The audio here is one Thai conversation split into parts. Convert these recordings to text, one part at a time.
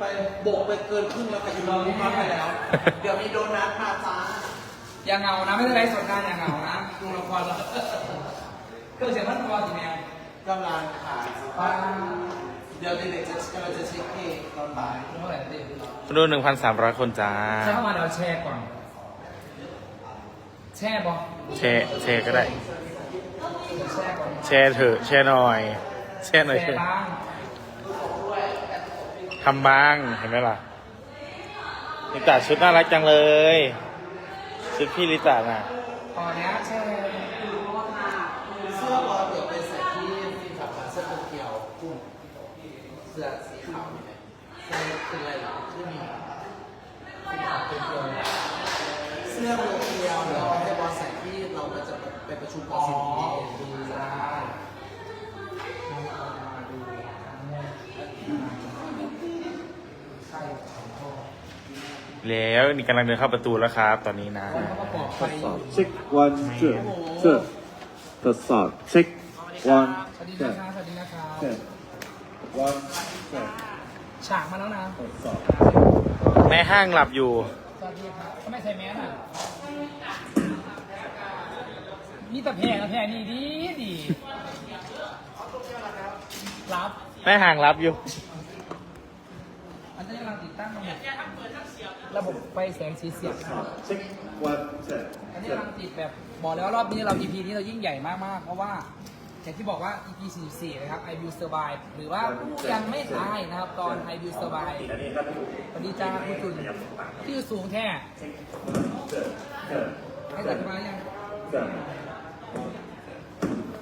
ไปโบกไปเกินครึ่งแล้วกับอีน้องนี่มาไปแล้ว เดี๋ยวมีโดนัทมาจ้าอย่าเหงานะไม่ได้ไรสดการอย่าเหงานะดูละครแล้วเครื่องเสียงพัดพอสิแมวกำลังขายเดี๋ยวเด็กๆจะกำลังจะเช็คเพลงตอนบ่ายเมื่อไหร่ดิคนดูหนึ่งพันสามร้อยคนจ้าใช้เข้ามาเดี๋ยวแชร์ก่อน แช่บอแชร์แชร์ก็ได้ แช่ก่อนแชร์เถอะแชร์หน่อย แชร์หน่อยแชเถร์อะบ้าง ทำบ้างเห็นไหมล่ะลิตาชุดน่ารักจังเลย ชุดพี่ลิตาน่ะตอนเนี้ยแช่เสื้อบอลเดี๋ยวไปใส่ที่ฟิล์มขับเสื้อโตเกียวกุ้งเสื้อสีขาวนี่ยเสื้อเป็นอะไรหรอที่มีฟิล์มขับโตเกียวเนี่ยเสื้อโตเกียวเดี๋ยวเอาให้บอลใส่ที่เราจะไปประชุมกับสิ แล้วนี่กำลังเดินเข้าประตูแล้วครับ ตอนนี้นะคนเขาประกอบไฟทดสอบเช็ควันเจ็ดเจ็ดทดสอบเช็ควันสวัสดีเจ็นะดคะสวัสดีนะคะเจ็ดวันเจ็ดฉากมาแล้วนะทดสอบแม่ห้างหลับอยู่ สวัสดีครับทำไมใส่แมสอะนี่แต่แพร่นะแพร่นี่ดีดีรับแม่ห้างหลับอยู่ อันนี้กำลังติดตั้งระบบ ระบบไฟแสงสีเสียงอันเจ็ดอันนี้เจ็ดกำลังติดแบบบอกแล้วว่ารอบนี้เรา EP นี้เรายิ่งใหญ่มากๆ เพราะว่าอย่างที่บอกว่า EP 44 นะครับ I Will Survive หรือว่าผู้ยังไม่ตายนะครับ ตอน I Will Survive สวัสดีจ้าคุณจุนที่อสูงแท้ให้ตัดมายังเจ็ด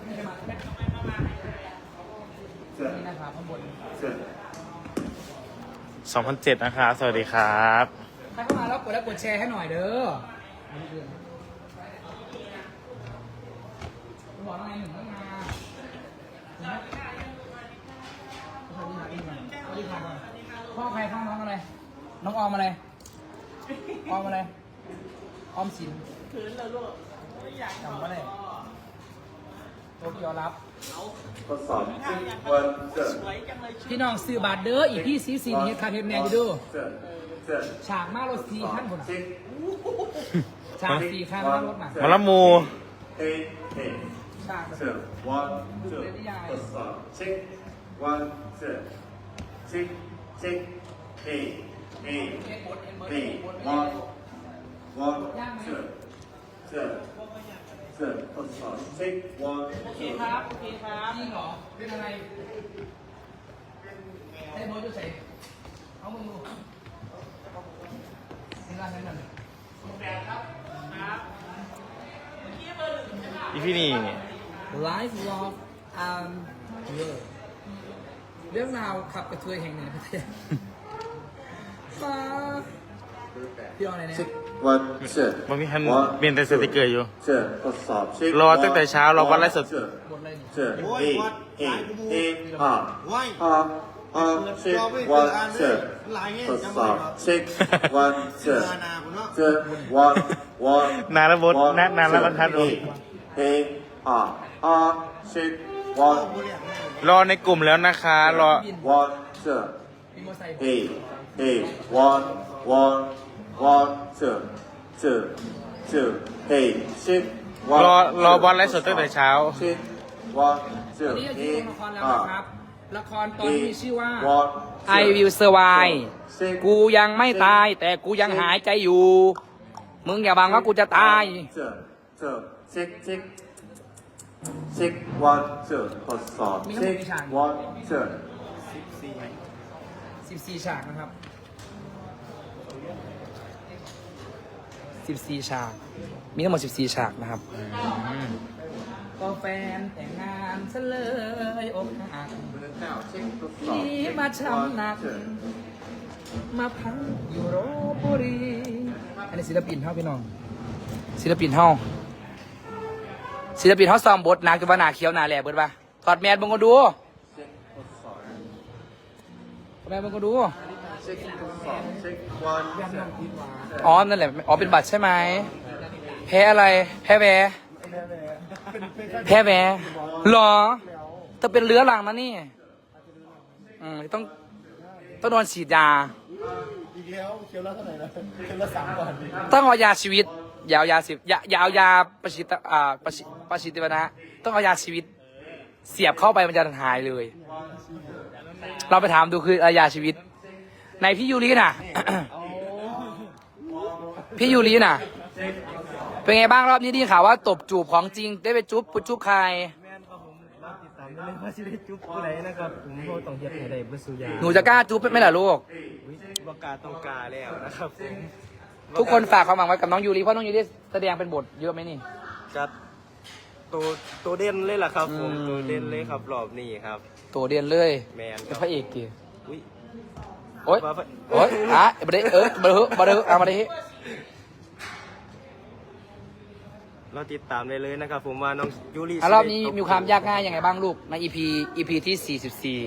ไม่ได้มาใช่ไหมเจ็ดนี่นะครับข้างบนเจ็ด2007 นะครับสวัสดีครับ กดแล้วกดแชร์ให้หน่อยเด้อบอกว่าไงหนึ่งต้องมาพ่อใครพ่อน้องอะไร น้องออมอะไร ออมอะไร ออมสินคืนแล้วลูกจำว่าอะไรโตเกียวรับทดสอบเช็ควันเจ็ดพี่น้องซื้อบัตรเด้ออีกพี่ซีซีนี่คาเทนแมนอยู่เดู เจ็ดเจ็ดฉากมารถสี่ขั้นคนน่ะเช็คฉากสี่ขั้นมารถน่ะหมาละมูเฮ้เฮ้ฉากแบบเจ็ดวันเจ็ดทดสอบเช็ควันเจ็ดเช็คเช็คเฮ้เฮ้เอ็นบดเอ็นบดเฮ้เอ็นบดวันวันเจ็ดเจ็ดเจ็ดทดสอบเช็ควันโอเคเจ็ดครับโอเคครับจริงเหรอเป็นอะไรไอ้บดจะใส่เอามือดูเป็น อะไรนั่นน่ะอีพี่นี่ Life Love and Love เรื่องราวขับกระเทยแห่งหนึ่งในประเทศฟ้าพี่เอาอะไรเนี่ยเช็ควันเจ็ดมันมีฮันเปลี่ยนแต่สติกเกอร์อยู่เจ็ดทดสอบเช็ครอตั้งแต่เช้า รอวันไลฟ์สดเจ็ดบทอะไรนี่เจ็ดเอเอเอห้าห้า ห้าเช็ควันเจ็ดทดสอบเช็ควันเจ็ดเจ็ดวันวันนานแล้วบดนานนานแล้วบรรทัดเอเอห้าห้าเช็ควันรอในกลุ่มแล้วนะคะ รอวันเจ็ดมีมอไซค์เอเอวันวันวันเจ็ดเจ็ดเจ็ดเอเช็ควันรอรอบอลไลฟ์สดตั้งแต่เช้าเช็ควันเจ็วัดนนี้เราเออยู่ในละครแล้วห้านะครับละครตอนมีชื่อว่าวัน I will survive กูยังไม่ตาย แต่กูยังหายใจอยู่ มึงอย่าบังว่ากูจะตายเจ็ดเจ็ดเช็คเช็คเช็ควันเจ็ดทดสอบมีทั้งหมเช็ดคกี่ฉากวันเจ็ด14ฉากนะครับ14ฉาก มีทั้งหมด14ฉากนะครับก็แฟนแต่งงาานซะเลยอกหักเช็คทดสอบนี่มาช้ำหนัก มาพังอยู่โรบุรี อันนี้ศิลปินเท่าพี่น้อง ศิลปินเท่าศิลปินเท่าซ้อมบทนักจนว่าหนาเขียวหนาแหลกเบิดปะถอดแมสบังก็ดูเช็คทดสอบถอดแมสบังก็ดู เช็คทดสอบเช็ควันอ๋อ นั่นแหละ อ๋อ เป็นบัตรใช่ไหม แพ้อะไร แพ้แว แพ้แวหรอจะเป็นเรื้อรังนะนี่อืมต้องต้องโดนฉีดยา อีกแล้วเคียวละเท่าไหร่นะเคียวละสามก่อนดิต้องเอายาชีวิตอย่าเอายาสิอย่าอย่าเอายาประชิตอ่าประชิประชิตวนะต้องเอายาชีวิต เสียบเข้าไปมันจะหายเลย เราไปถามดูคือเอายาชีวิต ในพี่ยูริน่ะ พี่ยูริน่ะ เป็นไงบ้างรอบนี้ที่ข่าวว่าตบจูบของจริงได้ไปจุ๊บปุจุ๊บใครแม่นครับผมรับติดตามได้เลยว่าสิได้จุ๊บผู้ใดนะครับผมโทษต้องเฮ็ดให้ได้บ่สุยาหนูจะกล้าจุ๊บไหมล่ะลูก อุ๊ยบ่กล้าต้องกล้าแล้วนะครับผมทุกคนฝากความหวังไว้กับน้องยูริเพราะน้องยูริแสดงเป็นบทเยอะไหมนี่ จัดตัวตัวเด่นเลยล่ะครับผมอืม ตัวเด่นเลยครับรอบนี้ครับ ตัวเดียนเลยแมนคเป็นรับพระเอกกี่อุ้ย โอ๊ยว่าไปโอ๊ยอะบได้เออบได้เออบได้เออเอามาได้เราติดตามได้เลยนะครับ ผมว่าน้องยูริอะรอบนี้มีความยากง่ายยังไงบ้างลูกใน EP EP ที่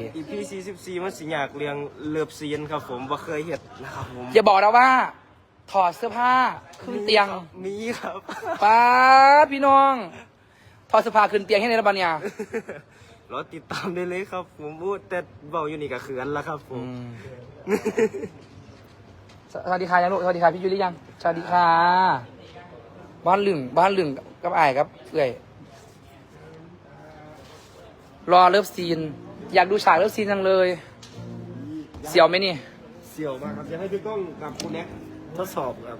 44 อีพี44มันสิยากเรื่องเลิฟซีนครับผมบ่เคยเฮ็ดนะครับผมอย่าบอกนะว่า ถอดเสื้อผ้าขึ้นเตียงมีครับ ป้าดพี่น้อง ถอดเสื้อผ้าขึ้นเตียงให้ในระบาดเนี่ย เราติดตามได้เลยครับ ผมพูดแต่เบาอยู่นี่ก็เขินแล้วครับผอืมมสวัสดีค่ะยังลูกสวัสดีค่ะพี่ยูริยังสวัสดีค่ะ บ้านลึงบ้านลึงกับไอ้ายครับเอื่อย รอเลิฟซีน อยากดูฉากเลิฟซีนจังเลย เสียวไหมนี่ เสี่ยวมากครับจะให้พี่ก้องกับคุณแน็กทดสอบครับ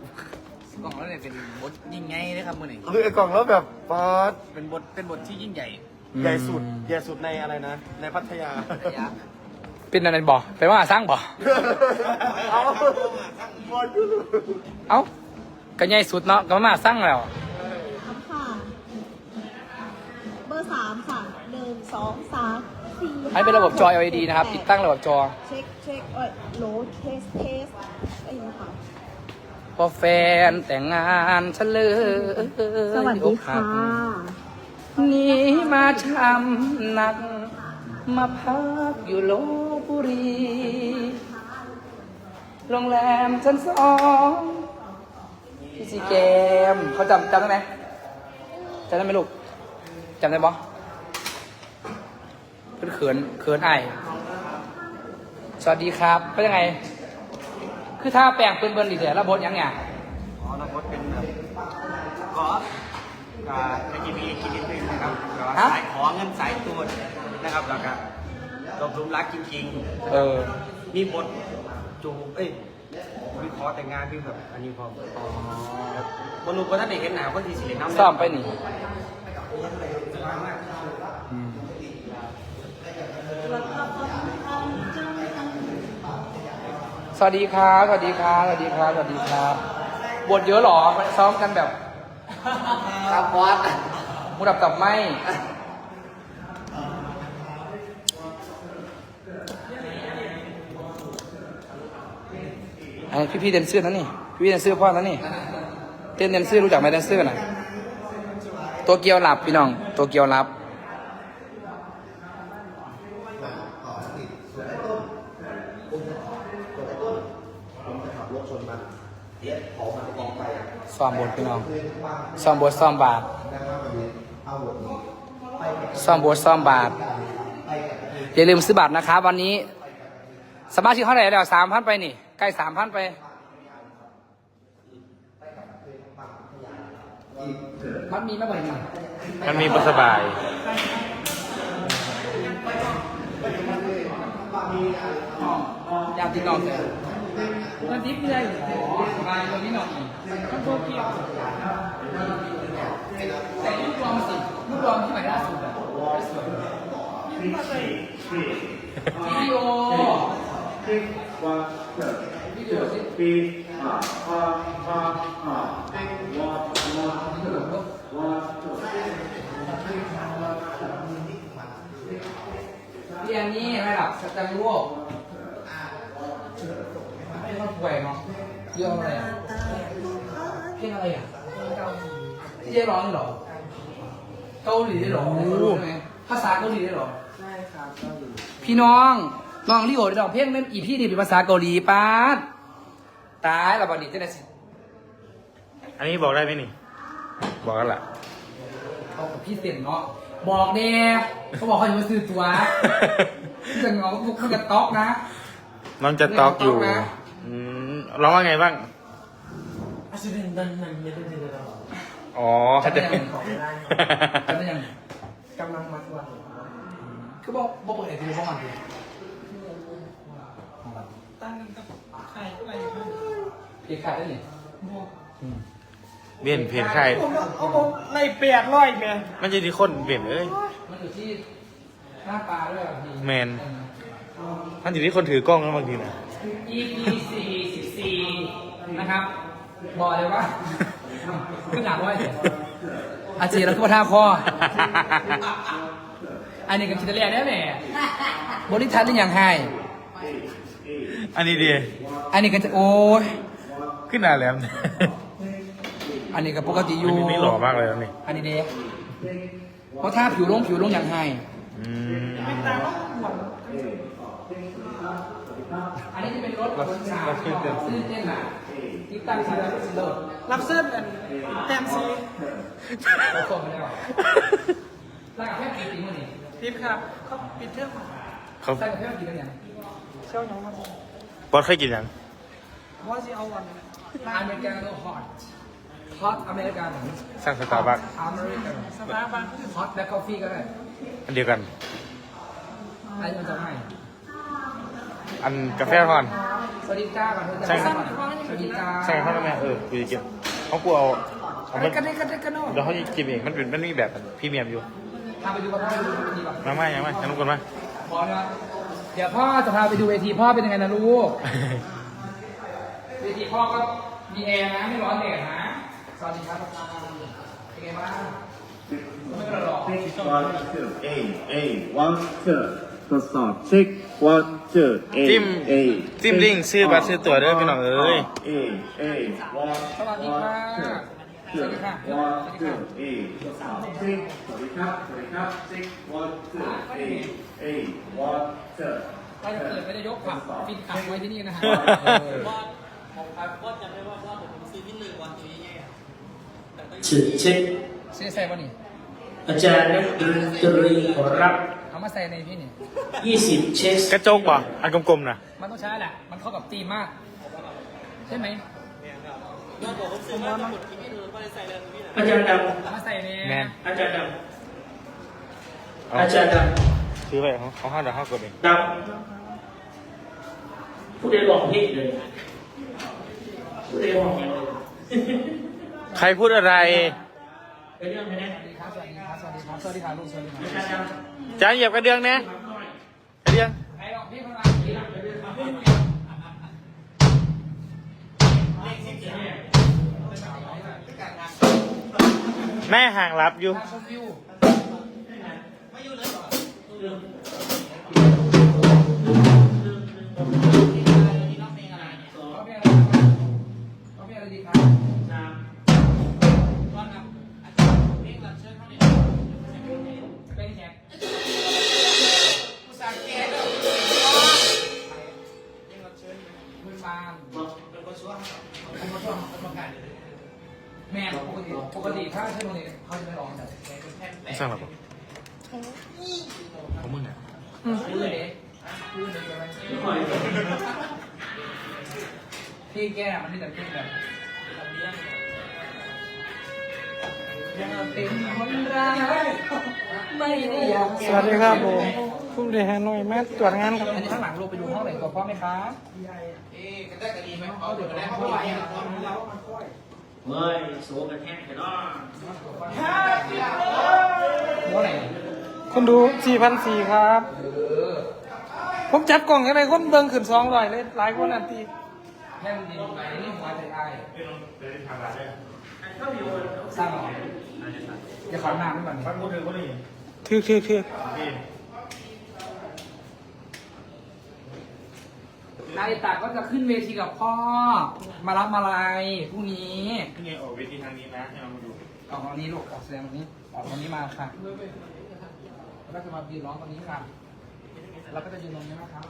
กล่องแล้วเนี่ยเป็นบทยิ่งไงนะครับมือนี่คือไอ้กล่องแล้วแบบป๊าดเป็นบทเป็นบทที่ยิ่งใหญ่ใหญ่สุดใหญ่สุดในอะไรนะ ในพัทยา ระยะเป็นอะไรบ่เป็นว่าสร้างบ่ เอาบอลยูรูเอ้า ก็ใหญ่สุดเนาะก็มาสร้างแล้วสามค่ะ เบอร์สามค่ะหนึ่งสองสามสี่ให้เป็นระบบจอ LED นะครับ ติดตั้งระบบจอ เช็คเช็คเอ้ยโหลเทสเทสไอ้นี่ค่ะ พอแฟนแต่งงานฉันเลยสวัสดีค่ะ หนีมาช้ำหนัก มาพักอยู่ลบบุรี โรงแรมชั้นสอง พี่ซีเกมเขาจำจำได้ไหมจำได้ไหมลูกจำได้ปะเพื่อนเขินเขินไอายสวัสดีครับเป็นยังไง คือถ้าแปลงปืนเบิร์นดีเดียแล้วบดยังไงอ๋อนักบดเป็นแบบก็อ่าในกีพีกินนิดนึงนะครับก็ฮะสายขอเงินสายตูดนะครับแล้วก็ตกหลุมรักจริงเออๆมีบทจูบเอ้ย มีขอแต่งงานมีแบบอันนี้พร้อมครับบอลลูนก็ท่านเด็กเห็นหนาคนที่สิเลน้ำซ่อมไปนี่สวัสดีครับสวัสดีครับสวัสดีครับสวัสดีครับบทเยอะเหรอซ้อมกันแบบ ครับบอสมูดับตับไห มไอ้พี่พี่ๆแดนเซอร์นั่นนี่ พี่พี่แดนเซอร์พ่อนั่นนี่ เต้นแดนเซอร์รู้จักไหมแดนเซอร์น่ะตัวเกียวหลับพี่น้อง ตัวเกียวหลับ ซ้อมบทพี่น้อง ซ้อมบทซ้อมบาท ซ้อมบทซ้อมบาท อย่าลืมซื้อบัตรนะครับวันนี้ สมาชิกเท่าไหร่แล้วสามพันไปนี่ ใกล้สามพันไป มันมีมากกว่านี้มันมีบทสบาย อยากติดต่อเถอะมันดิฟเลยสบายตรงนี้หน่อยต้องโทษเกี่ยวแต่ลูกรองสิลูกรองที่ใหม่ล่าสุดอะสวยวิดีโอ วิดีโอสิเรียนนี่ระดับสแตนโลกไม่ต้องป่วยเนาะเรื่องอะไรอะเพลงอะไรอะที่ได้ร้องนี่เหรอเกาหลีได้เหรอใช่ไหมภาษาเกาหลีได้เหรอ ใช่ครับพี่น้อง น้องลิโอได้ร้องเพลงเป็นอีพี่นี่เป็นภาษาเกาหลีป้าดตายและบัดนี้จะได้สิอันนี้บอกได้ไหมนี่ บอกกันละเอากับพี่เต็มเนาะบอกเน่เขาบอกเขาจะมาซื้อตัวที่จะงอพวกมันจะต๊อกนะ น้องจะตอกอยู่ อืมร้องว่าไงบ้าง อาชีพนั้นมันไม่ได้เลยหรออ๋อจะจะได้ยังจะได้ยังกำลังมัดวันคือบอกบอกเปิดไอทีวีบอกมันดิ ตั้งกับใครอะไรเพียขาดได้เลยเบียนเพจใครผมเอาผมในแปดร้อยแม่มันจะดีคนเบียนเอ้ยมันอยู่ที่หน้าปลาด้วยอะพี่แมนมันอยู่ที่คนถือกล้องนะบางทีนะ EP 44นะครับ บอกเลยว่าขึ้นหลังไว้อาเจียแล้วก็มาท่าคอ อันนี้ก็คิดแต่แรกได้แหม่บริทัศน์ได้อย่างไฮ อันนี้ดี อันนี้ก็จะโอ้ยขึ้นหน้าแหลม อันนี้ก็ปกติออันยู่นี้หล่อมากเลยนะนี่อันนี้เด้เพราะถ้าผิวลงผิวลงอย่างไฮอืมอันนี้จะเป็นรถคนสาวซื้อเต้นหนาที่ตั้งสายแล้วสิโดดรับเสื้ออันแตมซีเราส่งไปแล้วตั้งกับแค่กี่ปีมื่อนี้ทิปครับเขาปิดเรื่องเขาตั้งกับแค่กี่กันเนี่ยเชี่ยวน้องครับ บอสเคยกินยังว่าจะเอาวันอเมริกาโน่ฮอตฮอตอเมริกาโน่สร้างสตาร์บัคอเมริกาสตาร์บัคฮอตแบล็คกาแฟก็ได้อันเดียวกันอันนี้มันจะให้อันกาแฟทอนสวัสดีจ้าก่อนเธอจะใช่ครับสวัสดีจ้าใช่เขาทำไมเออกูจะกินเขากูเอาเอาอะไรมันกันนี่กันนี่กันโน่เดี๋ยวเขาจะกินเองมันเป็นมันมีแบบพรีเมียมอยู่พาไปดูกันพ่อไปดูเวทีก่อนมาไม่ยังไม่ยังทุกคนมาพร้อมนะ เดี๋ยวพ่อจะพาไปดูเวทีพ่อเป็นยังไงนะลูก เวทีพ่อก็มีแอร์นะไม่ร้อนแดดนะ สวัสดีครับประธานเป็นไงบ้างไม่กระหรอก one two eight eight one two ทดสอบ six one two eight จิ้ม eight จิ้มลิงก์ซื้อบัตรซื้อตั๋วเด้อพี่น้องเอ้ย eight eight one สวัสดีค่ะ สวัสดีค่ะ one two eight ทดสอบ six สวัสดีครับสวัสดีครับ six one two eight eight one two ถ้าจะเกิดไม่ได้ยกขับฟินขับไว้ที่นี่นะฮะเช็คเช็คเสียใส่ป่ะนี่อาจารย์นักดนตรีขอรับเอามาใส่ในพี่นี่20เช็คกระจกป่ะอันกลมๆนะมันต้องใช้แหละมันเข้ากับธีมาก ใช่ไหมอาจารย์ดเอามาใส่ในแมนำอาจารย์ดเอาำอาจารย์ดซื้อไปเขาเขาห้าเดี๋ยวเขากดเองำดำผู้ใดลองเพลงเลยผู้ใดลองเพลงเลยใครพูดอะไรไปเรื่องไปนะสวัสดีครับสวัสดีครับ สวัสดีครับ สวัสดีครับลูกสวัสดีครับอาจารย์ดจานเหยียบกระเดืองเนี่ยกระเดืองใครออกพี่เข้ามาทีหลังไปเรื่อย แม่ห่างรับอยู่ ชมวิวร้องเพลงอะไรร้องเพลงอะไรดีครับ ปกติปกติถ้าใช่โรงเรียนเขาจะไม่ร้องแต่แกเป็นแค่แปะสร้างหรอปะของมึงอะพูดเลยพูดเลยกันพี่แกมันนี่แต่พี่แบบยังเป็นคนร้ายไม่ได้อยากสวัสดีครับผมผู้บริหารหน่วยแม่ตรวจงานครับอันนี้ข้างหลังลงไปดูห้องไหนตัวพ่อไหมครับเอ๊ะกันได้กันดีไหมเขาเดี๋ยวกันได้เขาไหวอะ เฮ้ยโซ่กันแห้งกันเนาะห้องไหนคนดู 4,400 ครับ ผมจับกล่องอะไรคนเบิ่งขึ้น200เลย หลายคนอันตีแค่ดินไหนหัวใจไอ้สร้างหรออย่าขอน้ำไม่ก่อนถือถือถือ นายตาก็จะขึ้นเวทีกับพ่อ มารับมาลัยพรุ่งนี้นี่ไงออกเวทีทางนี้นะให้เรามาดูออกตรงนี้ลูกออกแสดงตรงนี้ออกตรงนี้มาค่ะแล้วก็จะมายืนร้องตรงนี้ค่ะแล้วก็จะยืนตรงนี้นะครับ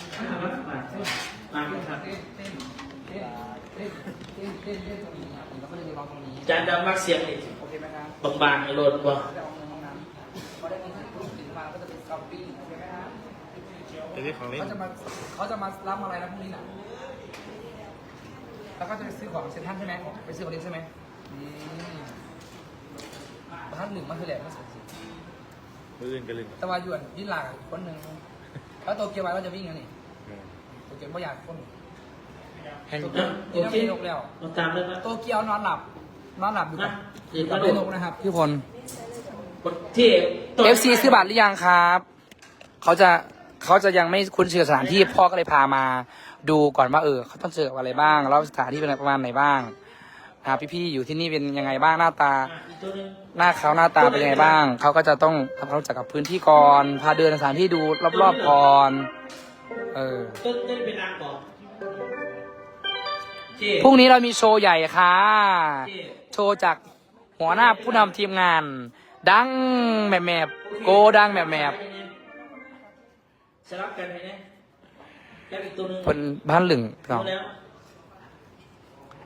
มาครับเต้นเต้นเต้นเต้นเต้นเต้นเต้นตรงนี้ครับแล้วก็จะยืนร้องตรงนี้อาจารย์ดำมักเสียงนี่โอเคไหมครับบางๆในรถบ่ จะเอาเงินตรงนั้นพอได้เงินเสร็จปุ๊บสินค้าก็จะเป็นช้อปปิ้งโอเคไหมครับเอที่ของเล่น เขาจะมาเขาจะมารับอะไรนะพรุ่งนี้น่ะ แล้วก็จะไปซื้อของเซ็นทรัลใช่ไหมไปซื้อของเล่นใช่ไหมอืมประทัดหนึ่งมันคือแหลมมันสุดมืออื่นกันเลยแต่ว่าหยวนยิ่งหลากอีกคนหนึ่งแล้วตัวเกียวไว้ว่าจะวิ่งยังนี่ตัวเกียวไม่อยากคนแห้งตัวเกียวโอกินเคน้ำนกแล้วเราตามเลยครับตัวเกียวนอนหลับ นอนหลับอยู่กับมาอยู่กับเดี๋เล่ยวนกนะครับพี่พลกดที่ตัว FC ซื้อบัตรหรือยังครับ เขาจะ เขาจะยังไม่คุ้นเชินกับสถานที่พ่อก็เลยพามา ดูก่อนว่าเออเขาต้องเจอกับอะไรบ้างแล้วสถานที่เป็นประมาณไหนบ้างนะครับพี่ๆอยู่ที่นี่เป็นยังไงบ้างหน้าตา หน้าเขาหน้าตาเป็นยังไงบ้าง เขาก็จะต้องทำความรู้จักกับพื้นที่ก่อนพาเดินสถานที่ดูรอบๆก่อนเออต้นต้นเป็นนางก่อนพรุ่งนี้เรามีโชว์ใหญ่ค่ะ โชว์จากหัวหน้าผู้นำทีมงาน ดังแมบแมบโกดังแมบแมบ สลับกันไปเนี่ยแล้วอีกตัวหนึงเป็นบ้านหลึงพี่น้อง รู้แล้ว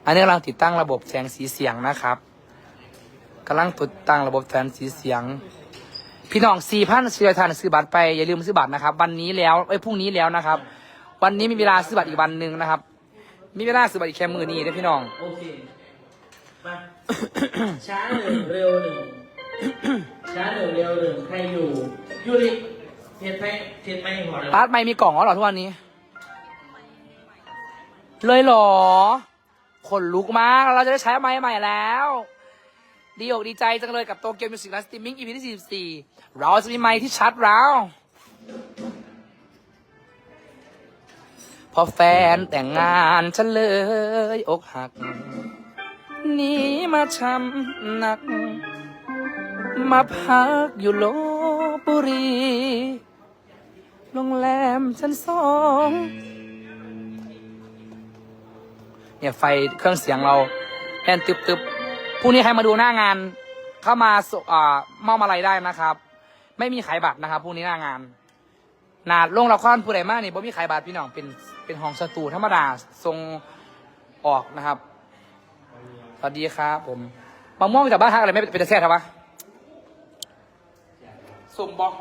อันนี้กำลังติดตั้งระบบแสงสีเสียงนะครับกำลังติดตั้งระบบแสงสีเสียง พี่น้องสี่พันสี่ร้อยท่านซื้อบัตรไปอย่าลืมซื้อบัตรนะครับ วันนี้แล้วไอ้ยพรุ่งนี้แล้วนะครับ วันนี้มีเวลาซื้อบัตรอีกวันหนึ่งนะครับ มีเวลาซื้อบัตรอีกแค่มือนี้นะพี่น้อง โอเคมา ช้าหนึ่งเร็วหนึ่งช้าหนึ่งเร็วหนึ่งใครอยู่ยูริ เทียนไปเทียนไปหัวเลยอาร์ตไม่มีกล่องแล้วเหรอทุกวันนี้ เลยเหรอขนลุกมากเราจะได้ใช้ไม้ใหม่แล้ว ดีอกดีใจจังเลยกับโตเกียวมิวสิกและสตรีมมิ่ง EP ที่ 44 เราจะมีไม้ที่ชัดแล้วพอแฟนแต่งงานฉันเลยอกหักหนีมาช้ำหนัก มาพักอยู่ลบบุรี โรงแรมชั้นสองเนี่ยไฟเครื่องเสียงเราแอนตึบตึบพรุ่งนี้ใครมาดูหน้างาน เข้ามาอ่ามอบอะไรได้นะครับ ไม่มีขายบัตรนะครับพรุ่งนี้หน้างานนาดลงละครผู้ใดมากนี่บ่มีขายบัตรพี่น้องเป็นเป็นห้องสตูธรรมดาทรงออกนะครับสวัสดีครับผมมะม่วงจากบ้านทักอะไรไม่เป็นจะแซ่บครับวะสุ่มบอก